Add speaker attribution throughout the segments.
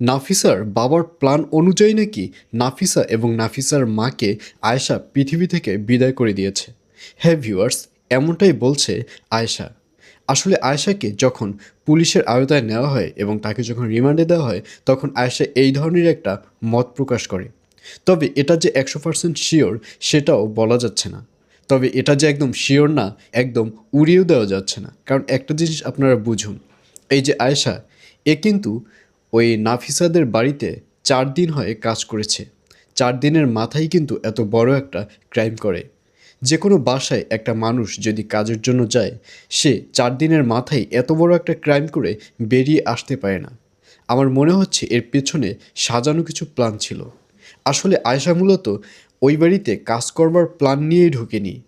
Speaker 1: নাফিসার বাবার প্ল্যান অনুযায়ী নাকি নাফিসা এবং নাফিসার মাকে আয়েশা পৃথিবী থেকে বিদায় করে দিয়েছে। হ্যাঁ ভিউয়ার্স, এমনটাই বলছে আয়েশা। আসলে আয়েশাকে যখন পুলিশের আওতায় নেওয়া হয় এবং তাকে যখন রিমান্ডে দেওয়া হয়, তখন আয়েশা এই ধরনের একটা মত প্রকাশ করে। তবে এটা যে একশো পার্সেন্ট শিওর, সেটাও বলা যাচ্ছে না। তবে এটা যে একদম শিওর না, একদম উড়িয়েও দেওয়া যাচ্ছে না। কারণ একটা জিনিস আপনারা বুঝুন, এই যে আয়েশা, এ কিন্তু ওই নাফিসাদের বাড়িতে চার দিন হয়ে কাজ করেছে। চার দিনের মাথায় কিন্তু এত বড় একটা ক্রাইম করে। যে কোনো বাসায় একটা মানুষ যদি কাজের জন্য যায়, সে চার দিনের মাথায় এত বড় একটা ক্রাইম করে বেরিয়ে আসতে পারে না। আমার মনে হচ্ছে এর পেছনে সাজানো কিছু প্ল্যান ছিল। আসলে আয়সা মূলত ওই বাড়িতে কাজ করবার প্ল্যান নিয়েই ঢোকেনি।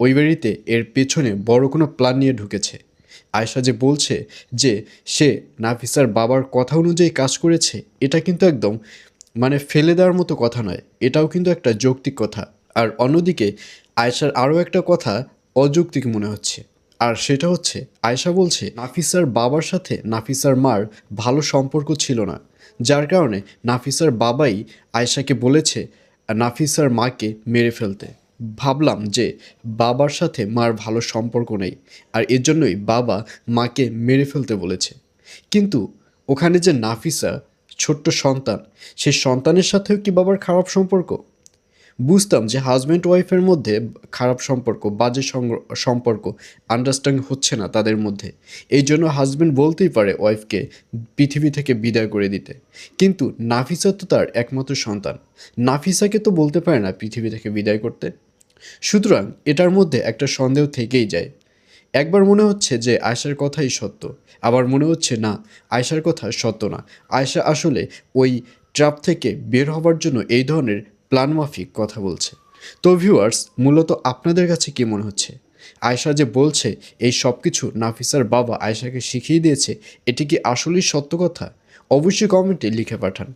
Speaker 1: ওই বাড়িতে এর পেছনে বড় কোনো প্ল্যান নিয়ে ঢুকেছে। আয়সা যে বলছে যে সে নাফিসার বাবার কথা অনুযায়ী কাজ করেছে, এটা কিন্তু একদম মানে ফেলে দেওয়ার মতো কথা নয়। এটাও কিন্তু একটা যৌক্তিক কথা। আর অন্যদিকে আয়সার আরও একটা কথা অযৌক্তিক মনে হচ্ছে। আর সেটা হচ্ছে আয়সা বলছে, নাফিসার বাবার সাথে নাফিসার মার ভালো সম্পর্ক ছিল না। যার কারণে নাফিসার বাবাই আয়সাকে বলেছে, নাফিসার মাকে মেরে ফেলতে। ভাবলাম যে বাবার সাথে মার ভালো সম্পর্ক নেই আর এর জন্যই বাবা মাকে মেরে ফেলতে বলেছে। কিন্তু ওখানে যে নাফিসা, ছোট্ট সন্তান সেই সন্তানের সাথেও কি বাবার খারাপ সম্পর্ক? বুঝতাম যে হাজব্যান্ড ওয়াইফের মধ্যে খারাপ সম্পর্ক, বাজে সম্পর্ক আন্ডারস্ট্যান্ডিং হচ্ছে না তাদের মধ্যে। এই জন্য হাজব্যান্ড বলতেই পারে ওয়াইফকে পৃথিবী থেকে বিদায় করে দিতে। কিন্তু নাফিসা তো তার একমাত্র সন্তান। নাফিসাকে তো বলতে পারে না পৃথিবী থেকে বিদায় করতে। সুতরাং এটার মধ্যে একটা সন্দেহ থেকেই যায়। একবার মনে হচ্ছে যে আয়সার কথাই সত্য, আবার মনে হচ্ছে না আয়সার কথা সত্য না। আয়সা আসলে ওই ট্রাপ থেকে বের হবার জন্য এই ধরনের প্ল্যান মাফিক কথা বলছে। তো ভিউয়ার্স, মূলত আপনাদের কাছে কি মনে হচ্ছে? আয়সা যে বলছে, এই সব কিছু নাফিসার বাবা আয়সাকে শিখিয়ে দিয়েছে, এটি কি আসলেই সত্য কথা? অবশ্যই কমেন্টে লিখে পাঠান।